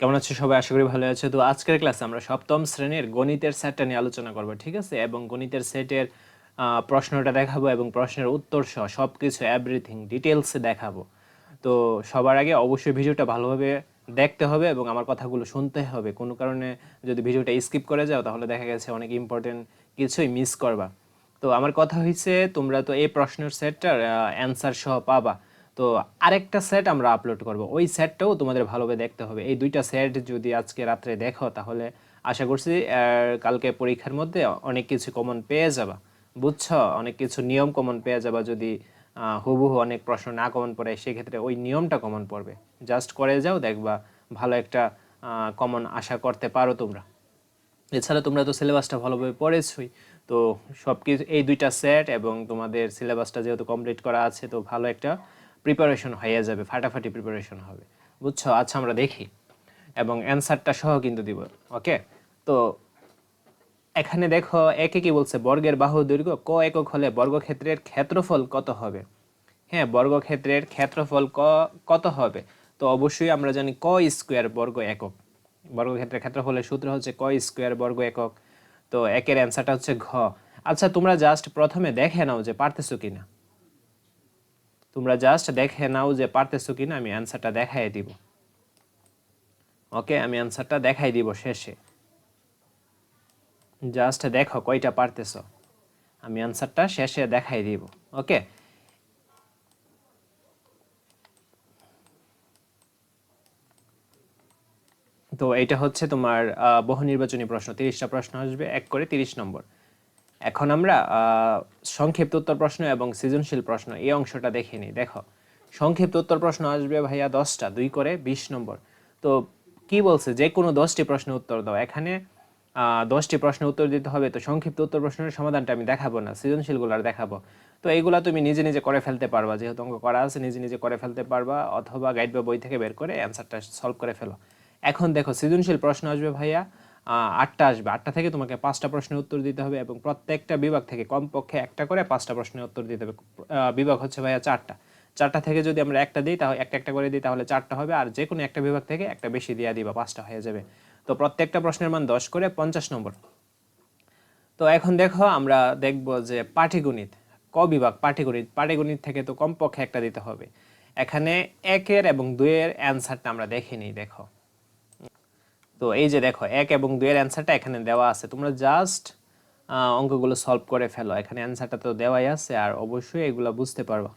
কেমন আছো সবাই? আশা করি ভালো আছে। তো আজকের ক্লাসে আমরা সপ্তম শ্রেণির গণিতের সেটটা নিয়ে আলোচনা করব, ঠিক আছে? এবং গণিতের সেটের প্রশ্নটা দেখাবো এবং প্রশ্নের উত্তর সহ সব কিছু এভরিথিং ডিটেলসে দেখাবো। তো সবার আগে অবশ্যই ভিডিওটা ভালোভাবে দেখতে হবে এবং আমার কথাগুলো শুনতে হবে। কোনো কারণে যদি ভিডিওটা স্কিপ করে যাও, তাহলে দেখা গেছে অনেক ইম্পর্টেন্ট কিছুই মিস করবা। তো আমার কথা হয়েছে তোমরা তো এই প্রশ্নের সেটটার অ্যান্সার সহ পাবা। তো আরেকটা সেট আমরা আপলোড করব। ওই সেটটাও তোমাদের ভালোভাবে দেখতে হবে। এই দুইটা সেট যদি আজকে রাত্রে দেখো, তাহলে আশা করছি কালকে পরীক্ষার মধ্যে অনেক কিছু কমন পেয়ে যাবা। বুঝছ? অনেক কিছু নিয়ম কমন পেয়ে যাবা যদি হুবহু অনেক প্রশ্ন না কমন পড়ে, সেক্ষেত্রে ওই নিয়মটা কমন পড়বে। জাস্ট করে যাও, দেখবা ভালো একটা কমন আশা করতে পারো তোমরা। এছাড়া তোমরা তো সিলেবাসটা ভালোভাবে পড়েছই। তো সব কিছু এই দুইটা সেট এবং তোমাদের সিলেবাসটা যেহেতু কমপ্লিট করা আছে, তো ভালো একটা প্রিপারেশন হয়ে যাবে, ফাটাফাটি প্রিপারেশন হবে। বুঝছ? আচ্ছা আমরা দেখি। এবং অ্যান্সারটা সহ কিন্তু দিব ওকে তো এখানে দেখো, একে কি বলছে? বর্গের বাহু দৈর্ঘ্য ক একক হলে বর্গক্ষেত্রের ক্ষেত্রফল কত হবে? হ্যাঁ বর্গক্ষেত্রের ক্ষেত্রফল ক, কত হবে? তো অবশ্যই আমরা জানি ক স্কোয়ার বর্গ একক। বর্গক্ষেত্রের ক্ষেত্রফলের সূত্র হচ্ছে ক স্কোয়ার বর্গ একক। তো একের অ্যান্সারটা হচ্ছে ঘ। আচ্ছা তোমরা জাস্ট প্রথমে দেখে নাও যে পারতেছো কিনা। তোমরা জাস্ট দেখে নাও যে পারতেছো কিনা, আমি অ্যান্সারটা দেখাই দিব। ওকে আমি অ্যান্সারটা দেখাই দিব শেষে। জাস্ট দেখো কয়টা পারতেছ। আমি অ্যান্সারটা শেষে দেখাই দিব। ওকে তো এটা হচ্ছে তোমার বহু নির্বাচনী প্রশ্ন। তিরিশটা প্রশ্ন আসবে, এক করে তিরিশ নম্বর। এখন আমরা সংক্ষিপ্ত উত্তর প্রশ্ন এবং সৃজনশীল প্রশ্ন এই অংশটা দেখে নিই। দেখো, সংক্ষিপ্ত উত্তর প্রশ্ন আসবে ভাইয়া দশটা, দুই করে বিশ নম্বর। তো কি বলছে? যে কোনো দশটি প্রশ্নের উত্তর দাও। এখানে দশটি প্রশ্নের উত্তর দিতে হবে। তো সংক্ষিপ্ত উত্তর প্রশ্নের সমাধানটা আমি দেখাবো না, সৃজনশীলগুলো আর দেখাবো। তো এইগুলা তুমি নিজে নিজে করে ফেলতে পারবা। যেহেতু অঙ্ক করা আছে, নিজে নিজে করে ফেলতে পারবা। অথবা গাইড বা বই থেকে বের করে অ্যান্সারটা সলভ করে ফেলো। এখন দেখো, সৃজনশীল প্রশ্ন আসবে ভাইয়া। আটটা আসবে। আটটা থেকে তোমাকে পাঁচটা প্রশ্নের উত্তর দিতে হবে এবং প্রত্যেকটা বিভাগ থেকে কমপক্ষে একটা করে পাঁচটা প্রশ্নের উত্তর দিতে হবে। বিভাগ হচ্ছে ভাইয়া চারটা। চারটা থেকে যদি আমরা একটা দিই, তাহলে একটা একটা করে দিই, তাহলে চারটা হবে। আর যে কোনো একটা বিভাগ থেকে একটা বেশি দিয়ে দিবা, পাঁচটা হয়ে যাবে। তো প্রত্যেকটা প্রশ্নের মান দশ করে পঞ্চাশ নম্বর। তো এখন দেখো, আমরা দেখব যে পাটিগণিত, ক বিভাগ পাটিগণিত? পাটিগণিত থেকে তো কমপক্ষে একটা দিতে হবে। এখানে একের এবং দুইয়ের অ্যান্সারটা আমরা দেখে নিই, দেখো। তো এই যে দেখো, এক এবং দুইয়ের অ্যান্সারটা এখানে দেওয়া আছে। তোমরা জাস্ট অঙ্কগুলো সলভ করে ফেলো। এখানে অ্যান্সারটা তো দেওয়াই আছে, আর অবশ্যই এগুলো বুঝতে পারবা।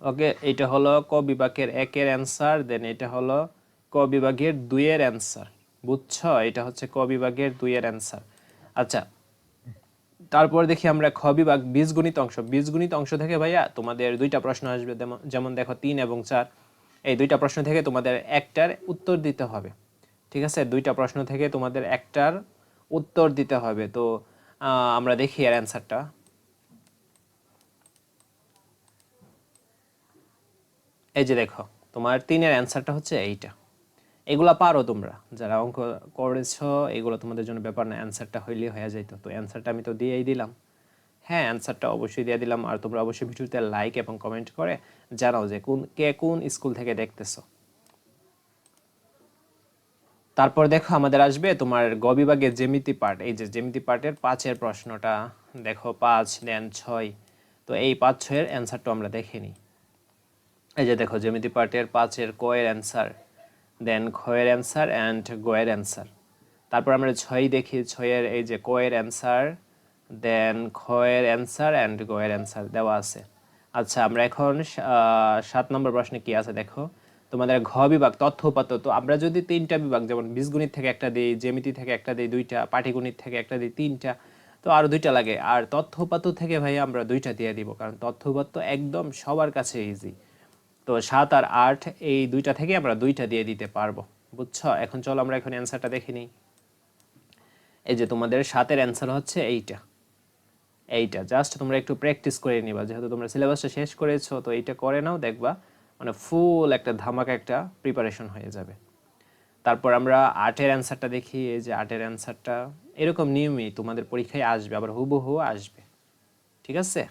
ওকে, এটা হলো ক বিভাগের একের অ্যান্সার দেন এটা হলো ক বিভাগের দুইয়ের অ্যান্সার বুঝছ? এটা হচ্ছে ক বিভাগের দুইয়ের অ্যান্সার আচ্ছা তারপর দেখি আমরা খ বিভাগ বীজগণিত অংশ। বীজগণিত অংশ থেকে ভাইয়া তোমাদের দুইটা প্রশ্ন আসবে। যেমন- দেখো তিন এবং চার। এই দুইটা প্রশ্ন থেকে তোমাদের একটার উত্তর দিতে হবে। ঠিক আছে? দুইটা প্রশ্ন থেকে তোমাদের একটার উত্তর দিতে হবে। তো আমরা দেখি এর অ্যান্সারটা এই যে দেখো, তোমার তিনের অ্যান্সারটা হচ্ছে এইটা। এগুলা পারো তোমরা। যারা অঙ্ক করেছ, এগুলো তোমাদের জন্য ব্যাপার না অ্যান্সারটা হইলেই হয়ে যাইতো। তো অ্যান্সারটা আমি তো দিয়েই দিলাম। হ্যাঁ অ্যান্সারটা অবশ্যই দিয়ে দিলাম। আর তোমরা অবশ্যই ভিডিওতে লাইক এবং কমেন্ট করে জানাও যে কোন, কে কোন স্কুল থেকে দেখতেছো। তারপর দেখো আমাদের আসবে তোমার গ বিভাগের জ্যামিতি পার্ট এই যে জ্যামিতি পার্টের পাঁচের প্রশ্নটা দেখো, পাঁচ, দেন ছয়। তো এই পাঁচ, ছয়ের অ্যান্সারটা আমরা দেখে নিই। এই যে দেখো, জ্যামিতি পার্টের পাঁচের কয়ের অ্যান্সার দেন খয়ের অ্যান্সার অ্যান্ড গয়ের অ্যান্সার তারপর আমরা ছয় দেখি, ছয়ের এই যে কয়ের অ্যান্সার দেন খয়ের অ্যান্সার অ্যান্ড গয়ের অ্যান্সার দেওয়া আছে। আচ্ছা আমরা এখন সাত নম্বর প্রশ্নে কি আছে দেখো? তোমাদের ঘ বিভাগ, তথ্য উপাত্ত। তো আমরা যদি তিনটা বিভাগ, যেমন বীজগণিত থেকে একটা দিই, জ্যামিতি থেকে একটা দিই, দুইটা, পাটিগণিত থেকে একটা দিই, তিনটা, তো আরও দুইটা লাগে। আর তথ্য উপাত্ত থেকে ভাই আমরা দুইটা দিয়ে দিব, কারণ তথ্য উপাত্ত একদম সবার কাছে ইজি তো সাত আর আট, এই দুইটা থেকে আমরা দুইটা দিয়ে দিতে পারব, বুঝছ? এখন চলো আমরা এখন অ্যান্সারটা দেখে নিই। এই যে তোমাদের সাতের অ্যান্সার হচ্ছে এইটা। এইটা জাস্ট তোমরা একটু প্র্যাকটিস করে নিবা, যেহেতু তোমরা সিলেবাসটা শেষ করেছ, তো এইটা করে নাও, দেখবা। মানে ফুল একটা ধামাকা একটা প্রিপারেশন হয়ে যাবে। তারপর আমরা আর্টের অ্যান্সারটা দেখি, এই যে আর্টের অ্যান্সারটা এরকম নিয়মই তোমাদের পরীক্ষায় আসবে, আবার হুবহু আসবে। ঠিক আছে?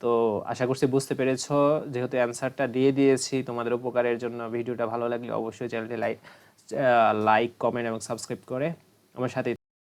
তো আশা করছি বুঝতে পেরেছ, যেহেতু অ্যান্সারটা দিয়ে দিয়েছি, তোমাদের উপকারের জন্য ভিডিওটা ভালো লাগলে অবশ্যই চ্যানেলটি লাইক লাইক কমেন্ট এবং সাবস্ক্রাইব করে আমার সাথেই